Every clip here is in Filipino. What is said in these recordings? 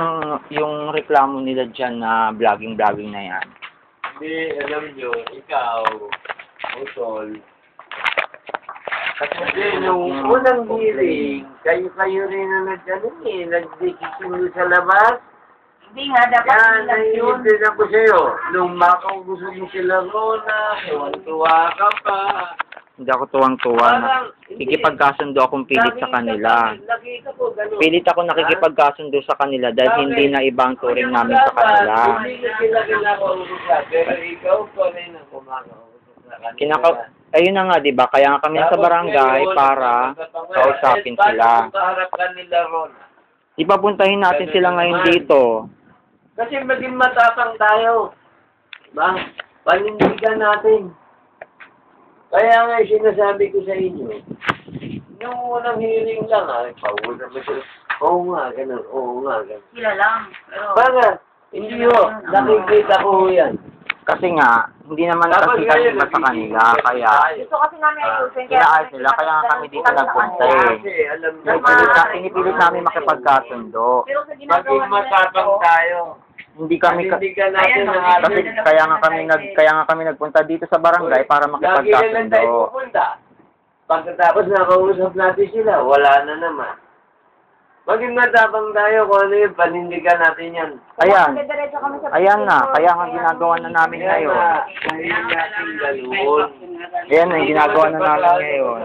Ang- yung reklamo nila dyan na vlogging-vlogging na yan. Hindi, alam nyo, ikaw, Utol, kasi nung unang hearing, kayo-kayo rin na nag-ano eh, nag-decision sa labas. Hindi nga, dapat Kaya yun lang yun. naiintin ako sa'yo. Nung makausap mo sila Rona, tuwan-tuwa ka pa. Hindi ako tuwang-tuwa na kikipagkasundo akong pilit sa kanila. Pilit ako nakikipagkasundo sa kanila dahil hindi na iba ang turing namin sa kanila. Kinaka Ayun na nga, di ba? Kaya nga kami sa barangay para kausapin eh, sila. Ipapuntahin natin sila ngayon dito. Kasi maging matapang tayo. Ba? Panindigan natin. Kaya nga sinasabi ko sa inyo, yung unang hearing lang, ay, pauna mo sila. Oo nga, ganun. Oo nga, ganun. Sila lang. Pero, Baga, hindi ho, nakikita ko yan. Kasi nga, hindi naman Dapat kasi ngayon, kanila sa kanila. Kaya, gusto kasi namin Ah, ayusin. inaayos nila, kaya nga kami dito nagpunta eh. Kasi alam nyo, pinipilit, na, pinipilit namin makipagkasundo. Pero sa ginagawa maging nila matapang ito, tayo. Hindi kami ka, Panindigan natin Ayan, ang kasi ating kaya nga kami nag kaya nga kami nagpunta dito sa barangay para Lagi na lang tayo makipagkasundo. pupunta. Pagkatapos nakausap natin sila, wala na naman. Maging matapang tayo kung ano yung panindigan natin yan. Ayan. Diretso kami sa Ayan na, proseso. kaya nga ginagawa na namin Kaya ngayon. nga, hindi natin galun. Ayan na, yung ginagawa na namin ngayon.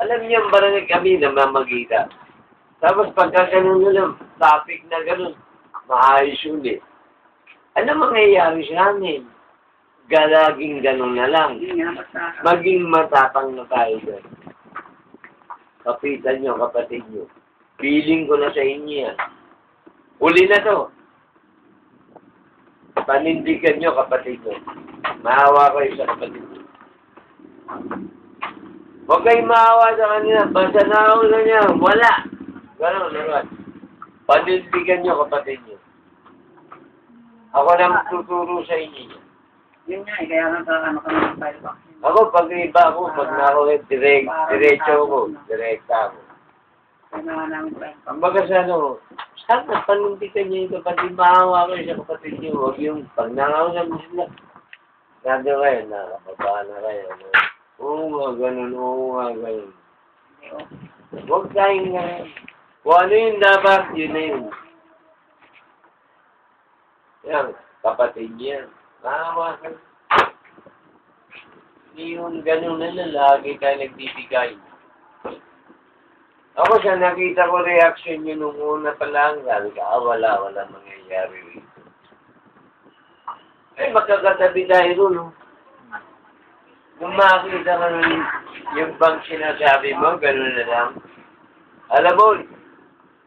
Alam niyo, ang barangay kami namamagita. Tapos pagka ganun na lang, topic na ganun, maayos ulit. Ano mangyayari sa amin? Galaging ganun na lang. Maging matapang na tayo doon. Kapitan nyo, kapatid nyo. Feeling ko na sa inyo yan. Uli na to. Panindigan nyo, kapatid nyo. Maawa kayo sa kapatid nyo. Huwag kayong maawa sa kanila. Basta na na niya. Wala. Ganon naman. Panindigan nyo, kapatid nyo. Ako na tuturo sa inyo. Yun nga, eh, kaya nga sa ano kami ng file box. Ako, pag iba ako, pag na ako, direct, diretso ako, direkta ako. Nga namin file box. Ang baga sa ano, sana panindigan niyo yung kapatid, maawa ko sa kapatid niyo, huwag yung pag nangaw mo sila. Nado kayo, nakapaba na kayo. Oo nga, ganun, oo nga, ganun. Huwag tayong ganun. Kung ano yung dapat, yun na yun. Yan, kapatid niya. Maawa ka. Hindi yung ganun na lang, lagi tayo nagbibigay. Ako sa nakita ko reaction nyo nung una pa lang, sabi ka, ah, wala, wala mangyayari. Eh, magkakatabi tayo doon, no? Kung makakita ka nun, yung bang sinasabi mo, gano'n na lang. Alam mo,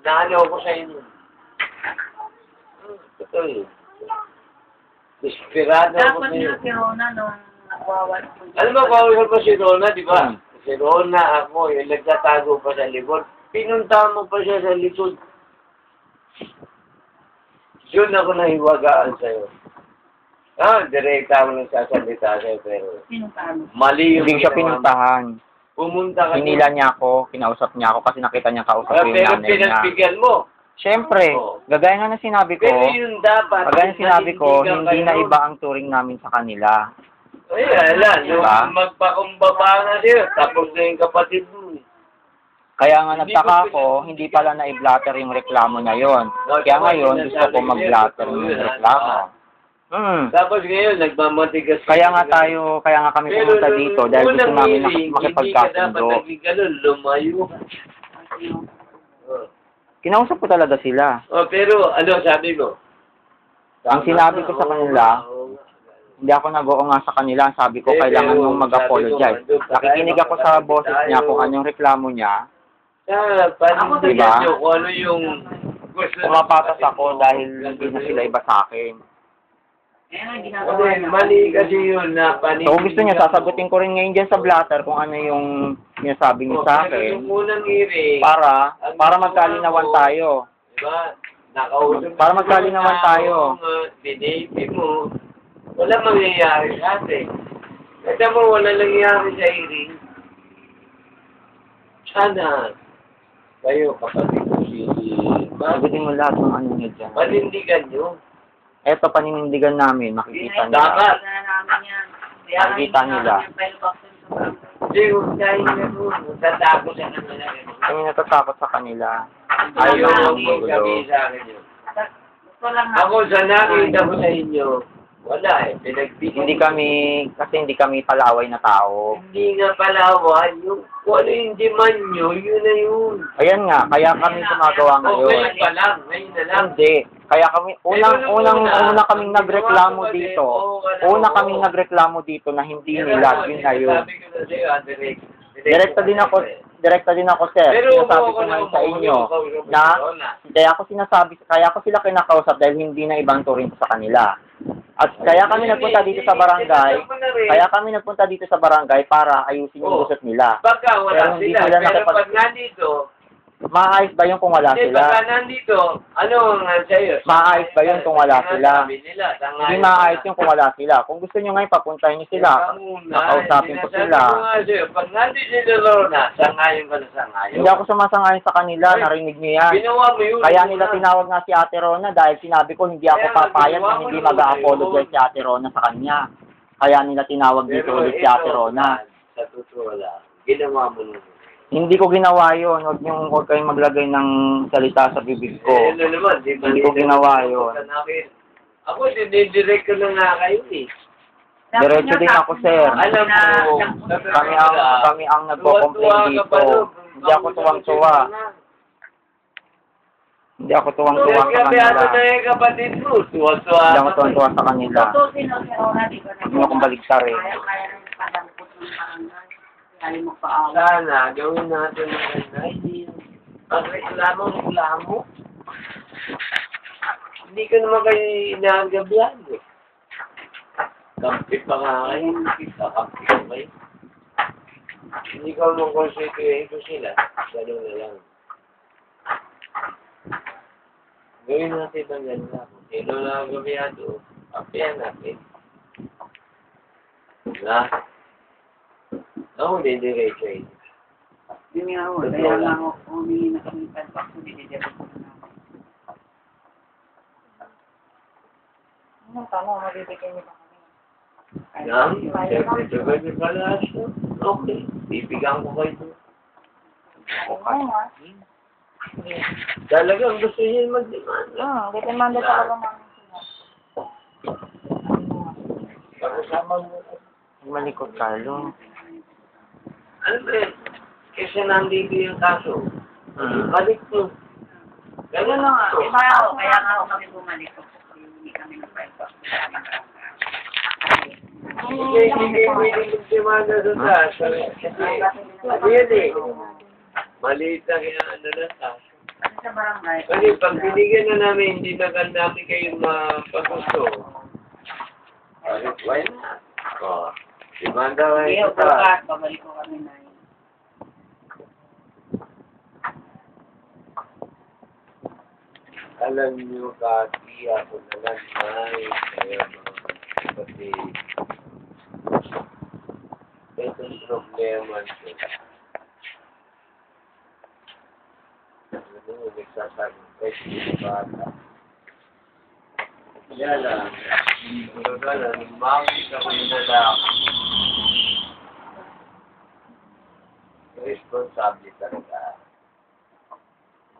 naano ko sa inyo. Hmm, Totoo yun. Desperado ako Dapat sa iyo. nga si Rona nung nakuwawa. Alam mo, kausap mo si Rona, di ba? Hmm. Si Rona, ako, yung nagtatago pa sa likod. Pinunta mo pa siya sa likod. Yun ako nahiwagaan sa'yo. Ah, direkta ako nagsasalita sa'yo, pero Sinuntahan mo. mali yung Hindi siya ginawa mo. pinuntahan. Pumunta ka Hinila niya ako, kinausap niya ako kasi nakita niya kausap Ah, ko yung pero nanay niya. pinagbigyan mo. Siyempre, gagaya nga ng sinabi ko, Pero yun dapat. kagaya ng sinabi ko, hindi kayo. na iba ang turing namin sa kanila. Ay, ala, nung Diba? magpakumbaba na siya, tapos na yung kapatid mo. Kaya nga nagtaka ko hindi pala na i-blatter yung reklamo na yon. Kaya ngayon, gusto ko mag-blatter yung reklamo. Hmm. Tapos ngayon, nagmamatigas. Kaya nga tayo, kaya nga kami pumunta dito dahil gusto namin hearing, Hindi ka makipagkasundo. dapat naging ganun, lumayo ka. Kinausap ko talaga sila. Oh, pero ano sabi mo? Ang sinabi ko sa kanila. Hindi ako nag-oo nga sa kanila. Sabi ko, Eh, kailangan pero mong mag-apologize. sabi ko, pa Nakikinig tayo, ako sa magkatabi boses tayo. niya kung anong reklamo niya. Ah, paano Diba? diba? nyo kung ano yung gusto ng Pumapatas kapatid ako dahil hindi na sila iba sa akin. Kaya nga ginagawa Kasi mali kasi yun na panig. So kung gusto niya, sasagutin ko rin ngayon dyan sa blatter kung ano yung sinasabi niya sa Pero akin yung unang hearing, para ang para ginawa magkalinawan mo, tayo. Diba? Nakausap Para magkalinawan na, tayo. nga, Binipi mo. Wala mangyayari sa atin. Kasi mo, wala nangyayari sa hearing. Sana, kayo, kapatid ko si Sagutin mo lahat ng ano niya dyan. Panindigan nyo. Eto, paninindigan namin, makikita nila. Dapat. hindi nila. Kami natatakot sa kanila. Ayaw mo ng kong gulo. sabihin sa akin yun. Gusto lang na. Ako sa nakita ko sa inyo, wala eh. Pinagbigyan. Hindi kami, kasi hindi kami palaway na tao. Hindi nga palawan. Yung, kung ano yung demand nyo, yun na yun. Ayan nga, kaya kami gumagawa ngayon ngayon. pa lang. Ngayon na lang. Hindi. Kaya kami, unang, unang, una, kaming nagreklamo dito. Una kaming nagreklamo dito na hindi nila, yun na yun. Direkta din ako, direkta din ako, sir. Pero Sinasabi ko na sa inyo na kaya ako sinasabi, kaya ako sila kinakausap dahil hindi na ibang turing sa kanila. At kaya kami nagpunta dito sa barangay, kaya kami nagpunta dito sa barangay para ayusin yung Oo. gusot nila. Baka wala sila. Pero pag nandito, Maayos ba yun kung wala hindi, sila? pagka nandito, ano ang sa'yo? Maayos ba yun kung wala sila? Nila, Hindi maayos yun kung wala sila. Kung gusto nyo ngayon, papuntahin nyo sila. Nakausapin ko sila. Sinasabi ko nga sa'yo, pag nandito sila Lorna, sangayon ka na sangayon. Hindi ako sumasangayon sa kanila, narinig nyo yan. Ginawa mo yun. Kaya nila tinawag nga si Ate Rona dahil sinabi ko hindi ako Kaya papayag ginawa na mo hindi mag-apologize si Ate Rona sa kanya. Kaya nila tinawag dito ulit si Ate Rona. Sa totoo lang, ginawa mo nun. Hindi ko ginawa yun. Huwag niyong huwag kayong maglagay ng salita sa bibig ko. Eh, ano naman, di ba? Hindi ko ginawa yun. Ako, dinidirect ko na nga kayo eh. Diretso din ako, sir. Alam mo, Kami ang kami ang nagko-complain dito. Hindi ako tuwang-tuwa. Hindi ako tuwang-tuwa sa kanila. ano na yung kapatid mo, tuwa-tuwa. Hindi ako tuwang-tuwa sa kanila. Tutusin o si Rona, di ba? Huwag niyo akong baligtad eh. Kaya-kaya ng ng. Kaya mo paawa. Sana, gawin natin ng ganda. Hindi ang reklamo, reklamo. Hindi ko naman kayo inaagabihan eh. Kampi pa nga kayo, kakampi ko kayo. Hindi ko naman konstituyen ko sila. Ganun na lang. Gawin natin ang ganda. Sino na ang gabiyado, kampihan natin. Diba? Ako, hindi diretso eh. Yun nga ho, kaya nga ako humingi na kami file box, hindi didiretso na namin. Ano, tama, mabibigyan niyo ba kami? Yan, siyempre, box. siyempre, may palas. Okay, bibigyan ko kayo. doon. Oo nga. Talagang gusto niyo mag-demand. Hmm, detemanda talaga namin sila. Pag-usapan mo. Malikot ka, Lo. Ano ba yun? Kasi nandito yung kaso. Hmm. Balik mo. Ganun lang nga, ako. di ba ako, kaya nga ako kami bumalik. Hindi kami box. Hindi, hindi kayo pwede mag-demanda doon sa Kasi, kasi yun eh. Maliit lang yung ano na sa barangay. Kasi pag binigyan na namin, hindi na gan namin kayo mapagusto. Bakit? Why not? Oh, kayo Hindi, sa taas. bukas, babalik ko kami na yun. Alam niyo, kati ako na lang ay kaya mga kasi itong problema ko. Ano, nagsasabi kasi yung bata. Kaya lang, baga na, nung makikita ko yung lalaki, responsable talaga.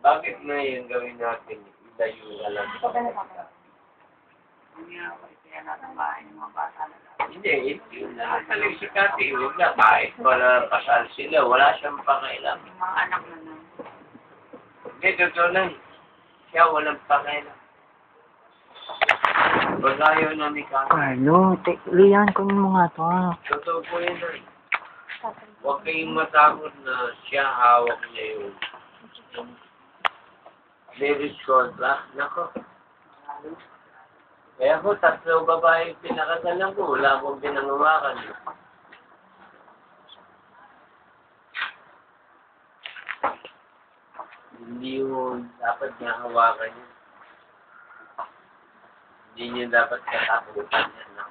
Bakit na yun gawin natin? Ilayo lang. Na? Hindi lang. Hindi, hindi na. Talagang si Kati, huwag na. Kahit wala kasal sila, wala siyang pakailam. Yung mga anak na lang. Hindi, totoo lang. Siya walang pakailam. Pag ayaw na ni Kati, te, Lian, kunin mo nga to. ah. totoo po yun. Huwag kayong matakot na siya hawak niya yung marriage contract. Nako. Kaya ako, tatlo babae pinakasalan ko. Wala akong pinangawakan. Hindi yun dapat niya hawakan yun. Hindi niya dapat katakutan yan. No?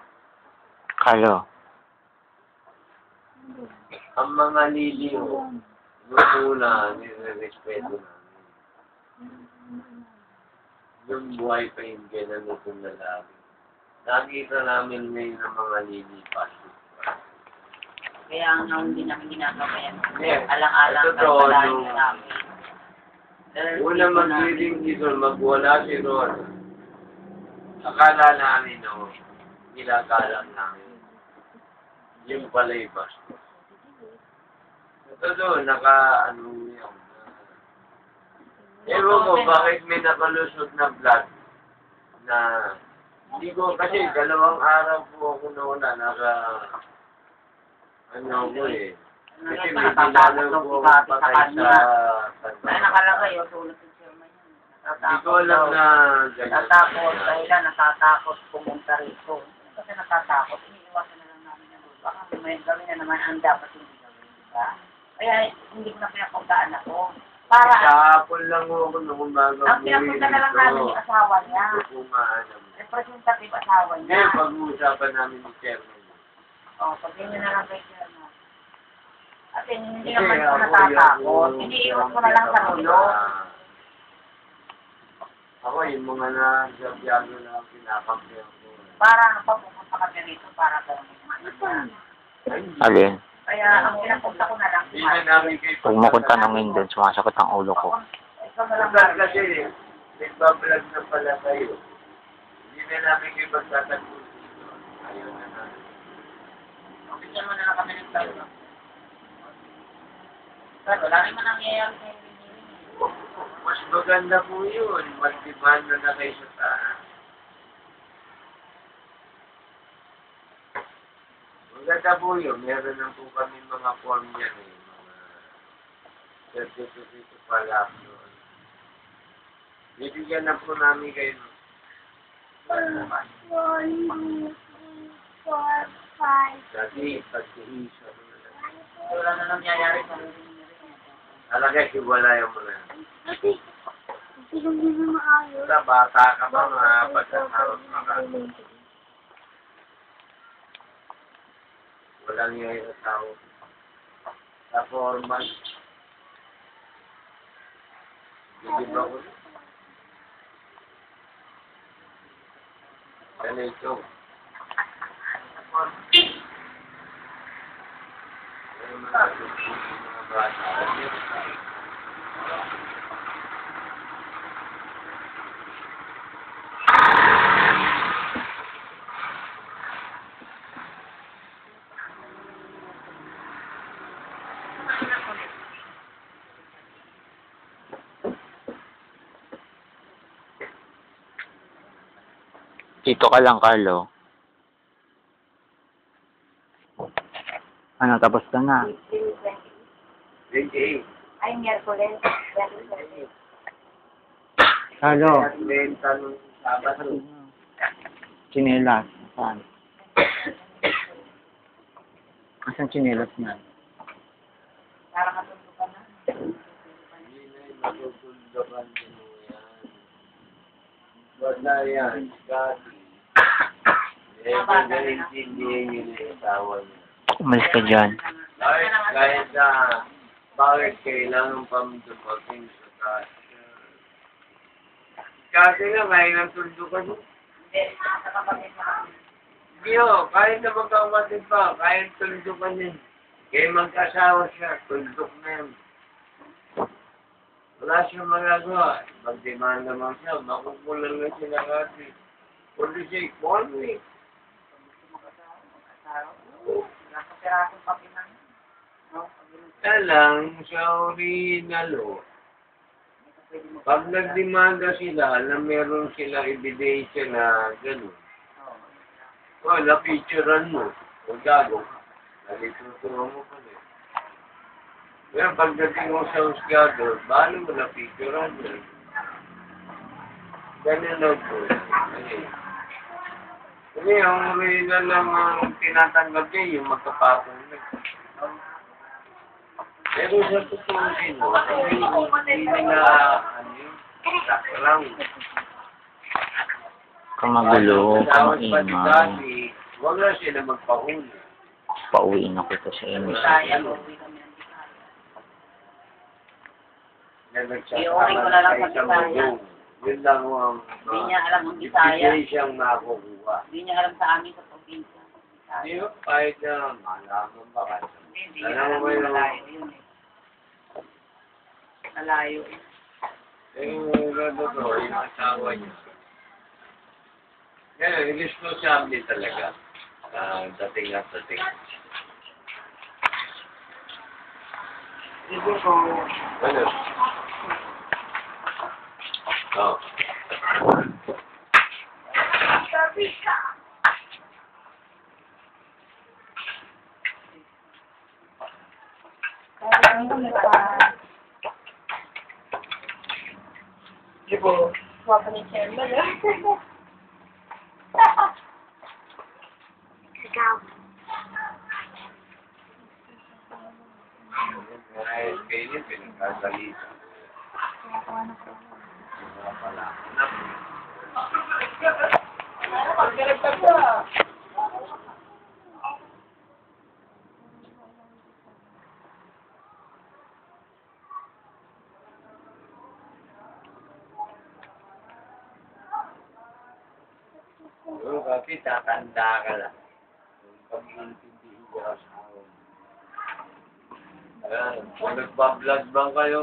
Ang mga liliw, una, nire-respeto namin. Itong buhay pa yung ganun itong lalaki. Nakita namin ngayon ng mga lilipas. Kaya nga hindi namin ginagabayan. Yeah. Alang-alang Ito to, kapalaan yung- namin. Dahil Una hindi ko na- mag-reading dito, magwala si Ron. Akala namin, no, ginagalang namin. Yung pala yung bastos. Ito doon, naka, ano yun. Ewan ko, bakit may nakalusot na vlog na hindi ko, kasi dalawang araw po ako nauna, naka, ano ko eh. Kasi may dinalaw po ako patay sa, Kaya nakalagay, o tulad ng chairman yan. Hindi ko alam na. Natatakot, dahil natatakot pumunta rito. Kasi natatakot, iniiwasan na lang namin na. Baka may gawin na naman ang dapat hindi gawin, di ba? Kaya hindi ko na pinapuntaan ako. Para, Kahapon lang ako nung umaga. ang pinapunta na lang namin yung asawa niya. Representative asawa niya. Ngayon, pag-uusapan namin ni Chairman. O, sabihin niyo na lang kay chairman. At hindi Kasi naman ako ako natatakot. yung- Hindi iwas ko na lang sa mulo. Ako, yung mga nagsabyado na pinakampiyan ko. Para ano pa pumunta kami rito para gawin. Alin? Kaya ang pinapunta ko na lang. Hindi Huwag mo kong tanongin doon, sumasakot ang ulo ko. Ikaw na lang. Kasi kasi, nagbablog na pala kayo. Hindi na namin kayo pagtatagpo dito. Ayaw na namin. Bigyan mo na lang kami ng talo. Pero wala naman nangyayari sa engineering. Mas maganda po yun. Mas demand na na kayo sa taas. Maganda po yun. Meron lang po kami mga form yan eh. Mga certificate pala doon. Bibigyan na po namin kayo. One, two, three, four, five. Dati, pag-iisa mo na lang. Wala na nangyayari sa. Talaga, hiwalayan mo na. Ate, hindi ko hindi maayos. Sa bata ka pa, mga pagkaharap ka wala niya yung tao. Sa formal. Hindi ba ko? Yan ay ito. Thank you. Dito ka lang, Carlo. Ano, tapos ka na. 28. Ay, Miyerkules. Carlo, chinelas. Saan? Asan chinelas na? Para matulog ka na. Hindi na yung matutuldakan ko yan. Wala yan. Kati. Eh, naiintindihan niyo na yung asawa niya. Umalis ka dyan. Kahit, kahit na, bakit kailangan pa dumating sa taas? Kasi nga, kaya ng tuldukan mo. Hindi, na. Hindi ho, kahit na magkakapatid pa, kahit tuldukan niya. Kaya magkasawa siya, tuldok na yan. Wala siyang magagawa. Mag-demand naman siya, makukulan na sila kasi. Kundi siya, call me. Nasa pirasong papel lang. No? Kaya lang, sa original ho, pag nagdemanda sila na meron silang ebidensya na gano'n, oh, na-picturean mo, o gago, nalituturo mo pa rin. Pero pagdating mo sa husgado, paano mo na-picturean mo? Ganun lang po. Kasi, kasi ang original lang ang tinatanggap niya, yung magkapatong na. Pero sa totoo din, hindi nila, ano yun, lang. Kamagulo, kamaingay. Huwag na sila magpahuli. Pauwiin ako ito sa inyo. Kaya, uwi kami ng Bisaya. Na Iuwi ko na lang sa mulong. Yun lang ang Hindi niya alam ang Bisaya. Hindi siyang makukuha. Hindi niya alam sa amin sa probinsya. Hindi ko kahit na malaman ba ka. Hindi, hindi Alam niya alam mo yun, malayo yun eh. Malayo eh. Eh, yung to, yung asawa niya. Ngayon, responsable talaga. Ah, dating at dating. Hindi ko. Ano? Oh. Ibu, mau pergi ke mana? Oo, kasi tatanda ka lang. Yung pag-iintindi ko sa asawa mo. Ayan, kung nagpa-vlog bang kayo,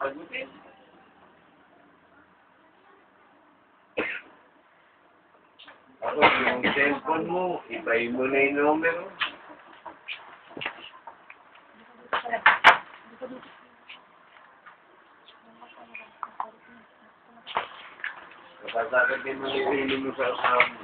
sagutin. Ako, yung cellphone mo, ibahin mo na yung numero. Mo yung ulo mo sa asawa mo.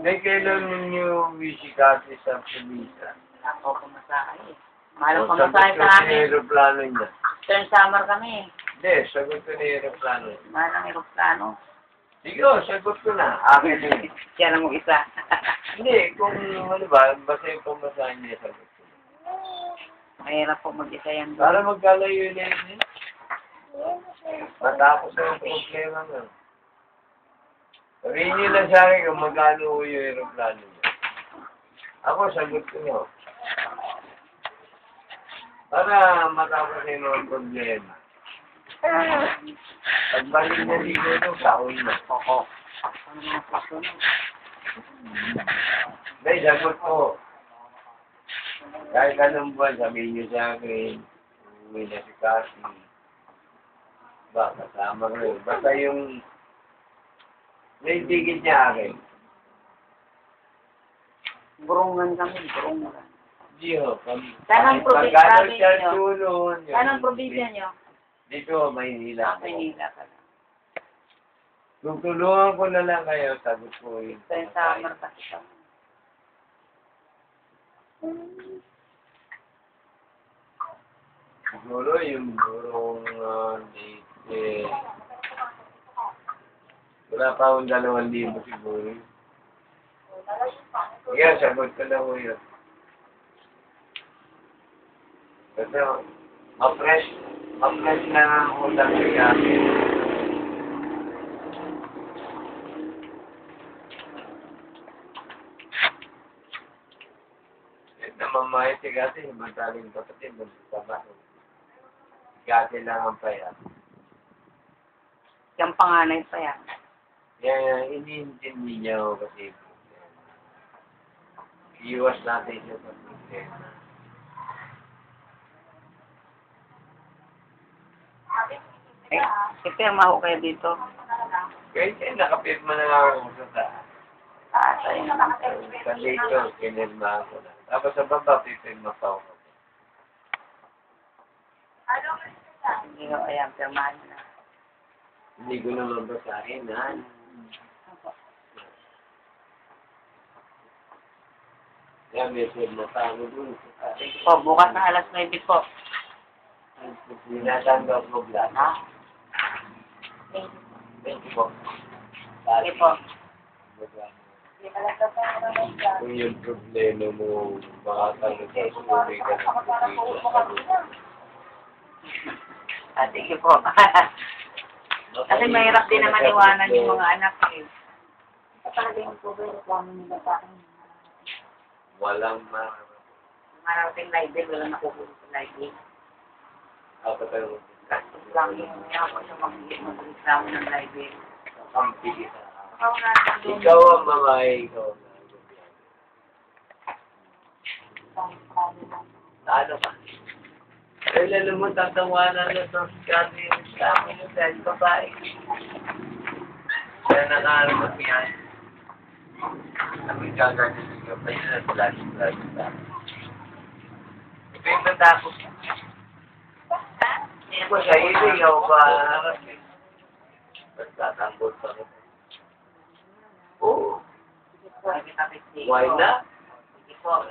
Hindi, kailan ninyo wisikati sa Pulisa? Ako pumasahe. Mahal O, ang pumasahe sagot sa ko amin. aeroplano niya. Turn summer kami. Hindi, sagot ko na aeroplano. Mahal ang aeroplano. Sige, oh, sagot ko na. Akin yun. Siya lang mag-isa. Hindi, kung ano ba, basta yung pamasahan niya, sagot ko. Mahirap po mag-isa yan. Para magkalayo na yun eh. Matapos na yung problema nga. Sabihin niyo lang sa akin kung magkano yung aeroplano niya. Ako, sagot ko niyo. Para matapos na yung mga problema. Pagbalik niya dito ito, taon na. Oo. Hindi, sagot ko. Kahit anong buwan, sabihin niyo sa akin, uwi na si Cassie. Ba, kasama ko. Basta yung naitigit niya akin. Burungan kami, burungan. Ho, kami. Saan ang probinsya ninyo? Saan ang probinsya nyo? Dito, Maynila. Sa Manila ka lang. Kung tulungan ko na lang kayo, sagot ko yun. Turn summer kasi kami. Siguro yung burong uh, wala pa akong dalawang libo siguro. Yeah, sagot ko na ko yun. Kasi, ma-fresh, ma-fresh na ang utang sa gamit. Namamahay si Gati, madaling kapatid, magsasabaho. Gati lang ang paya. Yung panganay pa yan. Kaya iniintindi niya ako kasi iwas natin siya sa problema. Eh, ipirma ko kayo dito. Kaya siya nakapirma na nga ako sa taas. Ah, na lang. Sa dito, kinirma ko na. Tapos sa baba, pipirma pa ako. Hindi ko, ayan, pirmahan na. Hindi ko naman basahin, ha? Yan, may pirma pa ako dun. Po, bukas na alas 9 po. Sinatanggap mo black. Ha? Po. Sige po. Kung yung problema mo, baka tanong sa suwi ka ng problema. Ah, sige po. Kasi mahirap din naman iwanan yung mga anak eh. Walang ma... Marating library, wala nakukulit sa library. Ako tayo Lang yung yaman yung mag-reklamo ng library. kampi kita. Ikaw na lang doon. Ikaw ang mga ikaw na. Ano ka? Kailan mo tatawanan na sa kati yung sa amin yung dahil babae. Kaya nakaharap yan. Kami gaganin ka pa yun at lagi-lagi sa amin. Ito yung natakot. Hindi ko sa iyo, ikaw pa kita? Oo. Why not? Sige po.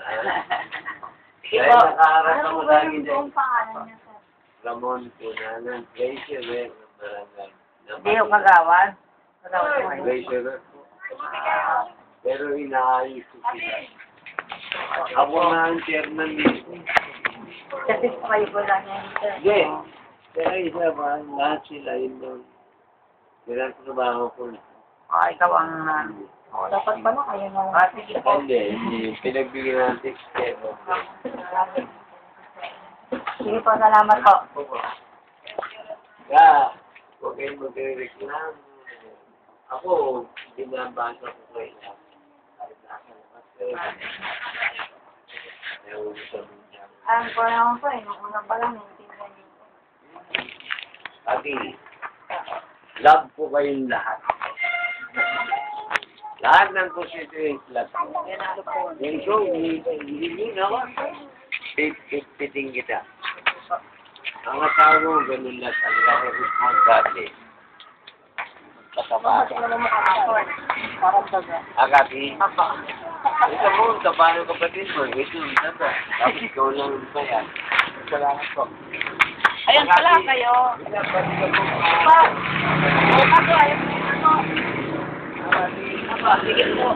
Sige Dahil po. nakaharap ako lagi dyan. pangalan niya, sir? Ramon Punanan, treasurer ng barangay. Hindi yung kagawad. Mo. Treasurer po. Pero inaayos ko sila. Ako nga ang chairman mismo. Kasi po kayo lang yan. sir. Hindi. Pero isa pa, lahat sila yun doon. Ang trabaho ko na. Ah, ikaw ang... Oh, dapat pala kayo na lang. Ah, sige po. Hindi, hindi. Pinagbigyan ng text pero. Sige po, salamat po. Kaya, huwag kayong magre-reklamo. Ako, binabasa ko kayo na. Kahit nasa labas kayo. Ayaw ko sabihin niya. Alam ko naman po eh, nung una pa lang, po. Ati, love ko kayong lahat. Lahat ng constituent lahat. Ang. Yan ko, hindi ako. Pipiting kita. Ang asawa mo, ganun lahat. Ang ako responsable. Daga. Agati. Ito mo, taba ng kapatid mo. Ito, ito? Tapos ikaw lang ba yan? Salamat po. Ayun pala kayo. Pa! Mo yung ano. Sige po.